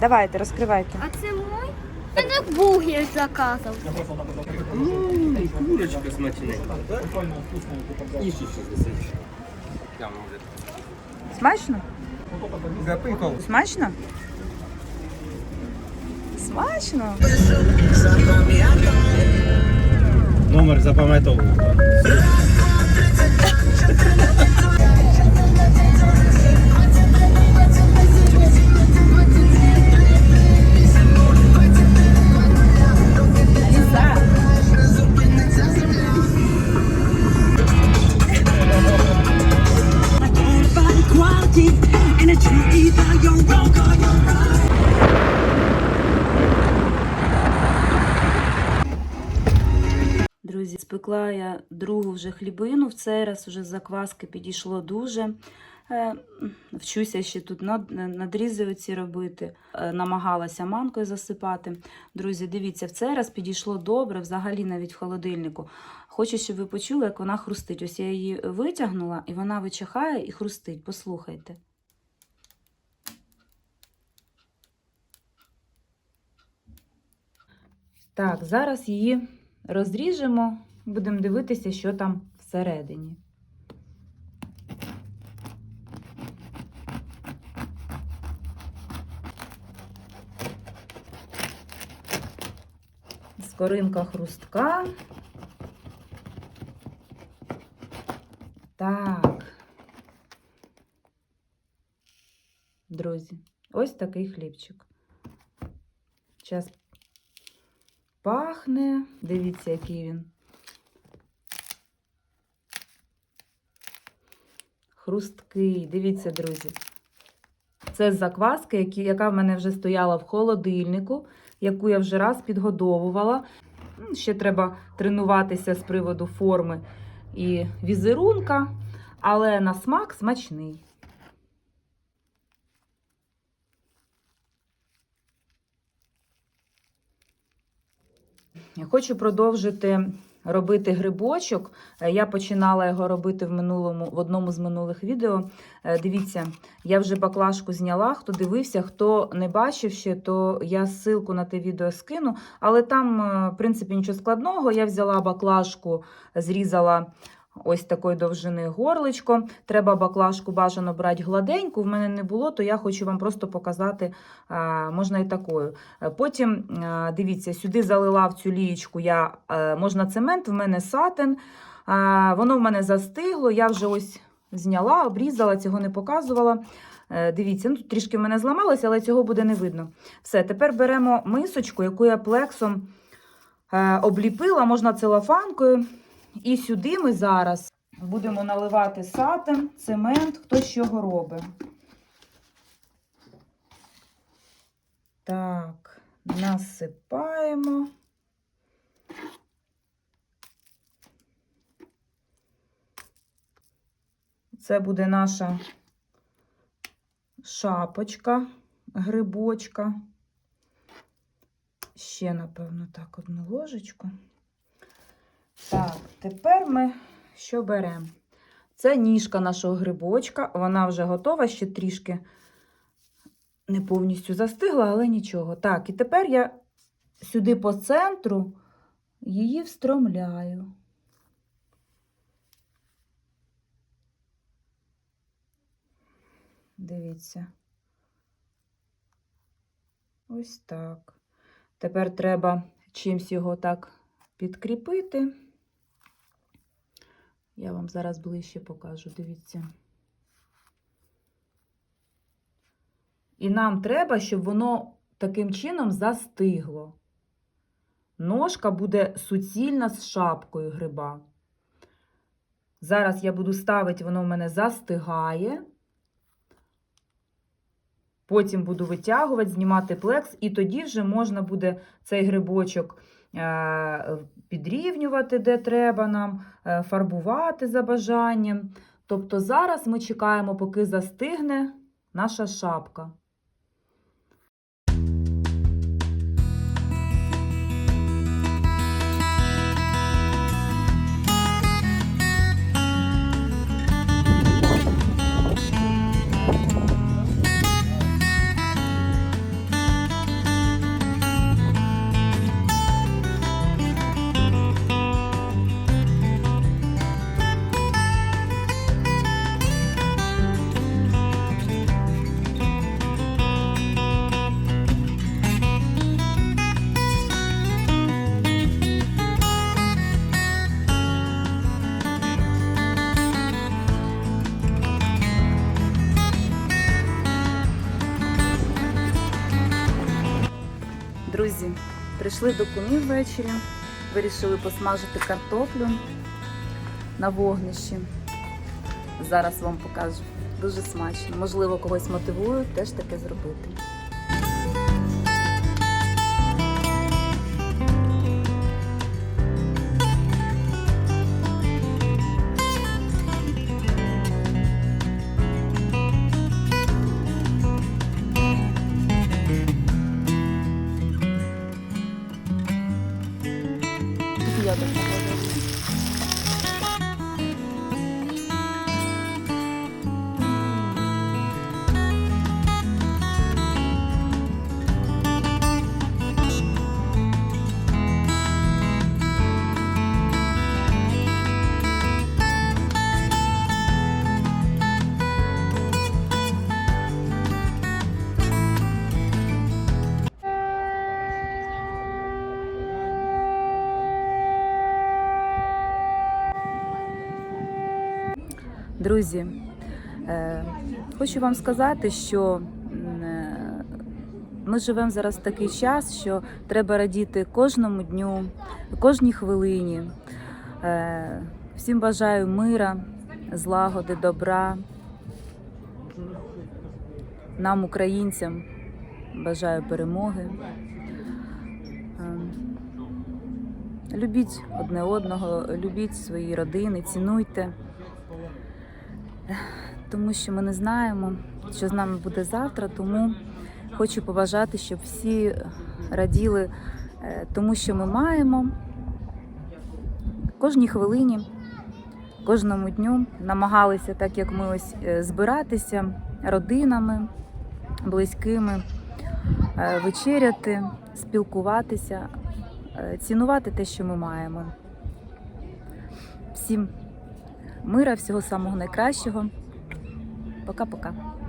Давайте, розкривайте. А це мой? Я не бургер заказав. Ммм, курочка смачненька. І ще 60. Смачно? Запикав. Смачно? Смачно? Номер запам'ятовував. Спекла я другу вже хлібину. В цей раз вже закваски підійшло дуже. Е, Вчуся ще тут надрізи оці робити. Е, Намагалася манкою засипати. Друзі, дивіться, в цей раз підійшло добре, взагалі навіть в холодильнику. Хочу, щоб ви почули, як вона хрустить. Ось я її витягнула, і вона вичихає і хрустить. Послухайте. Так, зараз її розріжемо, будемо дивитися, що там всередині. Скоринка хрустка. Так. Друзі, ось такий хлібчик. Зараз пахне. Дивіться, який він. Хрусткий. Дивіться, друзі. Це з закваски, яка в мене вже стояла в холодильнику, яку я вже раз підгодовувала. Ще треба тренуватися з приводу форми і візерунка, але на смак смачний. Я хочу продовжити робити грибочок. Е, Я починала його робити в минулому, в одному з минулих відео. Е, Дивіться, я вже баклажку зняла. Хто дивився, хто не бачив ще, то я ссылку на те відео скину. Але там, е, в принципі, нічого складного. Я взяла баклажку, зрізала ось такої довжини горличко. Треба баклажку бажано брати гладеньку. В мене не було, то я хочу вам просто показати, можна і такою. Е, Потім, е, дивіться, сюди залила в цю лієчку я, е, можна цемент, в мене сатин. Е, Воно в мене застигло, я вже ось зняла, обрізала, цього не показувала. Дивіться, ну тут трішки в мене зламалося, але цього буде не видно. Все, тепер беремо мисочку, яку я плексом обліпила, можна целофанкою. І сюди ми зараз будемо наливати сатин, цемент, хто з чого робить. Так, насипаємо. Це буде наша шапочка, грибочка. Ще, напевно, так, одну ложечку. Так, тепер ми що беремо? Це ніжка нашого грибочка. Вона вже готова, ще трішки не повністю застигла, але нічого. Так, і тепер я сюди по центру її встромляю. Дивіться. Ось так. Тепер треба чимсь його так підкріпити. Я вам зараз ближче покажу, дивіться. І нам треба, щоб воно таким чином застигло. Ножка буде суцільна з шапкою гриба. Зараз я буду ставити, воно в мене застигає. Потім буду витягувати, знімати плекс, і тоді вже можна буде цей грибочок е, підрівнювати, де треба нам, е, фарбувати за бажанням. Тобто зараз ми чекаємо, поки застигне наша шапка. Прийшли до кумів ввечері, вирішили посмажити картоплю на вогнищі. Зараз вам покажу. Дуже смачно. Можливо, когось мотивую теж таке зробити. Тут Друзі, е, хочу вам сказати, що е, ми живемо зараз в такий час, що треба радіти кожному дню, кожній хвилині. Е, Всім бажаю мира, злагоди, добра. Нам, українцям, бажаю перемоги. Любіть одне одного, любіть свої родини, цінуйте тому що ми не знаємо, що з нами буде завтра. Тому хочу побажати, щоб всі раділи е, тому, що ми маємо кожній хвилині, кожному дню намагалися, так як ми ось е, збиратися родинами, близькими, е, вечеряти, спілкуватися, цінувати те, що ми маємо. Всім мира, всього самого найкращого. Пока-пока.